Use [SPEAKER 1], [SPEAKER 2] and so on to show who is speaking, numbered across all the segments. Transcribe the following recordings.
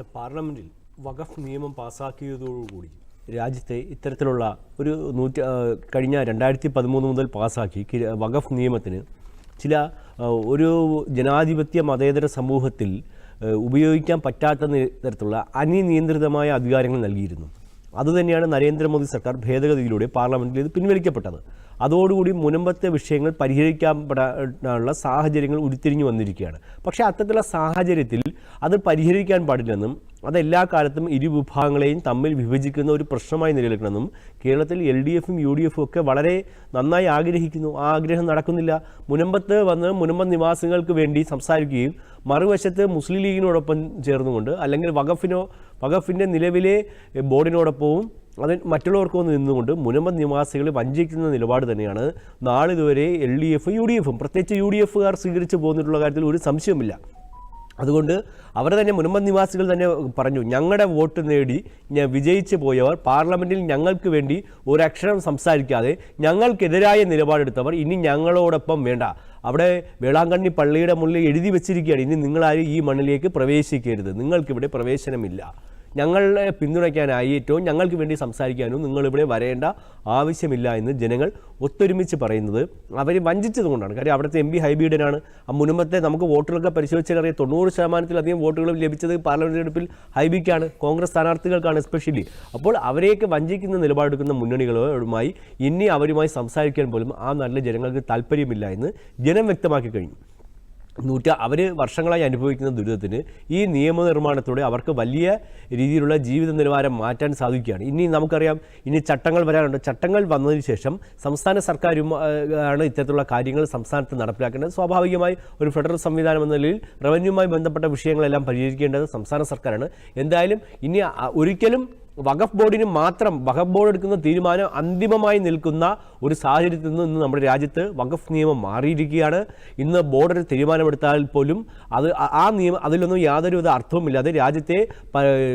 [SPEAKER 1] പാർലമെന്റിൽ വഖഫ് നിയമം പാസ്സാക്കിയതോടുകൂടി രാജ്യത്തെ ഇത്തരത്തിലുള്ള ഒരു നൂറ്റി കഴിഞ്ഞ രണ്ടായിരത്തി പതിമൂന്ന് മുതൽ പാസ്സാക്കി വഖഫ് നിയമത്തിന് ചില ഒരു ജനാധിപത്യ മതേതര സമൂഹത്തിൽ ഉപയോഗിക്കാൻ പറ്റാത്ത തരത്തിലുള്ള അനിയന്ത്രിതമായ അധികാരങ്ങൾ നൽകിയിരുന്നു. അതുതന്നെയാണ് നരേന്ദ്രമോദി സർക്കാർ ഭേദഗതിയിലൂടെ പാർലമെന്റിൽ ഇത് പിൻവലിക്കപ്പെട്ടത്. അതോടുകൂടി മുനമ്പത്തെ വിഷയങ്ങൾ പരിഹരിക്കാൻ പെടാനുള്ള സാഹചര്യങ്ങൾ ഉരുത്തിരിഞ്ഞു വന്നിരിക്കുകയാണ്. പക്ഷേ അത്തരത്തിലുള്ള സാഹചര്യത്തിൽ അത് പരിഹരിക്കാൻ പാടില്ലെന്നും അത് എല്ലാ കാലത്തും ഇരുവിഭാഗങ്ങളെയും തമ്മിൽ വിഭജിക്കുന്ന ഒരു പ്രശ്നമായി നിലനിൽക്കണമെന്നും കേരളത്തിൽ എൽ ഡി എഫും യു ഡി എഫും ഒക്കെ വളരെ നന്നായി ആഗ്രഹിക്കുന്നു. ആ ആഗ്രഹം നടക്കുന്നില്ല. മുനമ്പത്ത് വന്ന് മുനമ്പ നിവാസികൾക്ക് വേണ്ടി സംസാരിക്കുകയും മറുവശത്ത് മുസ്ലിം ലീഗിനോടൊപ്പം ചേർന്നുകൊണ്ട് അല്ലെങ്കിൽ വഖഫിനോ വഖഫിന്റെ നിലവിലെ ബോർഡിനോടൊപ്പവും അത് മറ്റുള്ളവർക്കൊന്ന് നിന്നുകൊണ്ട് മുനമ്പ നിവാസികളെ വഞ്ചിക്കുന്ന നിലപാട് തന്നെയാണ്. നാളിതുവരെ എൽ ഡി എഫും യു ഡി എഫും. പ്രത്യേകിച്ച് യു ഡി എഫുകാർ സ്വീകരിച്ചു പോകുന്നിട്ടുള്ള കാര്യത്തിൽ ഒരു സംശയവുമില്ല. അതുകൊണ്ട് അവർ തന്നെ മുനമ്പം നിവാസികൾ തന്നെ പറഞ്ഞു ഞങ്ങളുടെ വോട്ട് നേടി ഞാൻ വിജയിച്ചു പോയവർ പാർലമെന്റിൽ ഞങ്ങൾക്ക് വേണ്ടി ഒരക്ഷരം സംസാരിക്കാതെ ഞങ്ങൾക്കെതിരായ നിലപാടെടുത്തവർ ഇനി ഞങ്ങളോടൊപ്പം വേണ്ട. അവിടെ വേളാങ്കണ്ണി പള്ളിയുടെ മുന്നിൽ എഴുതി വെച്ചിരിക്കുകയാണ്. ഇനി നിങ്ങളാരും ഈ മണ്ണിലേക്ക് പ്രവേശിക്കരുത്. നിങ്ങൾക്കിവിടെ പ്രവേശനമില്ല. ഞങ്ങളെ പിന്തുണയ്ക്കാനായി ഏറ്റവും ഞങ്ങൾക്ക് വേണ്ടി സംസാരിക്കാനും നിങ്ങളിവിടെ വരേണ്ട ആവശ്യമില്ല എന്ന് ജനങ്ങൾ ഒത്തൊരുമിച്ച് പറയുന്നത് അവർ വഞ്ചിച്ചതുകൊണ്ടാണ് കാര്യം അവിടുത്തെ എം പി ഹൈബീഡനാണ്. മുൻപത്തെ നമുക്ക് വോട്ടുകളൊക്കെ പരിശോധിച്ചാൽ തൊണ്ണൂറ് ശതമാനത്തിലധികം വോട്ടുകൾ ലഭിച്ചത് പാർലമെന്റ് തെരഞ്ഞെടുപ്പിൽ ഹൈബിക്കാണ്. കോൺഗ്രസ് സ്ഥാനാർത്ഥികൾക്കാണ് എസ്പെഷ്യലി അപ്പോൾ അവരെയൊക്കെ വഞ്ചിക്കുന്ന നിലപാടെടുക്കുന്ന മുന്നണികളുമായി ഇനി അവരുമായി സംസാരിക്കാൻ പോലും ആ നല്ല ജനങ്ങൾക്ക് താല്പര്യമില്ല എന്ന് ജനം വ്യക്തമാക്കി കഴിഞ്ഞു. നൂറ്റ അവർ വർഷങ്ങളായി അനുഭവിക്കുന്ന ദുരിതത്തിന് ഈ നിയമനിർമ്മാണത്തോടെ അവർക്ക് വലിയ രീതിയിലുള്ള ജീവിത നിലവാരം മാറ്റാൻ സാധിക്കുകയാണ്. ഇനി നമുക്കറിയാം ഇനി ചട്ടങ്ങൾ വരാനുണ്ട് ചട്ടങ്ങൾ വന്നതിന് ശേഷം സംസ്ഥാന സർക്കാരും ആണ് ഇത്തരത്തിലുള്ള കാര്യങ്ങൾ സംസ്ഥാനത്ത് നടപ്പിലാക്കേണ്ടത്. സ്വാഭാവികമായി ഒരു ഫെഡറൽ സംവിധാനം എന്ന നിലയിൽ റവന്യൂമായി ബന്ധപ്പെട്ട വിഷയങ്ങളെല്ലാം പരിഹരിക്കേണ്ടത് സംസ്ഥാന സർക്കാരാണ്. എന്തായാലും ഇനി ഒരിക്കലും വഖഫ് ബോർഡിന് മാത്രം വഖഫ് ബോർഡ് എടുക്കുന്ന തീരുമാനം അന്തിമമായി നിൽക്കുന്ന ഒരു സാഹചര്യത്തിൽ നിന്ന് ഇന്ന് നമ്മുടെ രാജ്യത്ത് വഖഫ് നിയമം മാറിയിരിക്കുകയാണ്. ഇന്ന് ബോർഡ് ഒരു തീരുമാനമെടുത്താൽ പോലും അത് ആ- നിയമം അതിലൊന്നും യാതൊരുവിധ അർത്ഥവുമില്ലാതെ രാജ്യത്തെ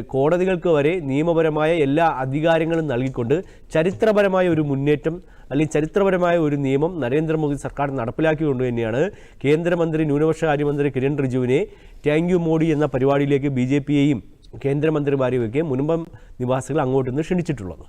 [SPEAKER 1] കോടതികൾക്ക് വരെ നിയമപരമായ എല്ലാ അധികാരങ്ങളും നൽകിക്കൊണ്ട് ചരിത്രപരമായ ഒരു മുന്നേറ്റം അല്ലെങ്കിൽ ചരിത്രപരമായ ഒരു നിയമം നരേന്ദ്രമോദി സർക്കാർ നടപ്പിലാക്കിക്കൊണ്ട് തന്നെയാണ്. കേന്ദ്രമന്ത്രി ന്യൂനപക്ഷ കാര്യമന്ത്രി കിരൺ റിജുവിനെ താങ്ക് യു മോഡി എന്ന പരിപാടിയിലേക്ക് ബി ജെ പിയെയും കേന്ദ്രമന്ത്രിമാരെയൊക്കെ മുൻപം നിവാസികൾ അങ്ങോട്ട് നിന്ന് ക്ഷണിച്ചിട്ടുള്ളത്.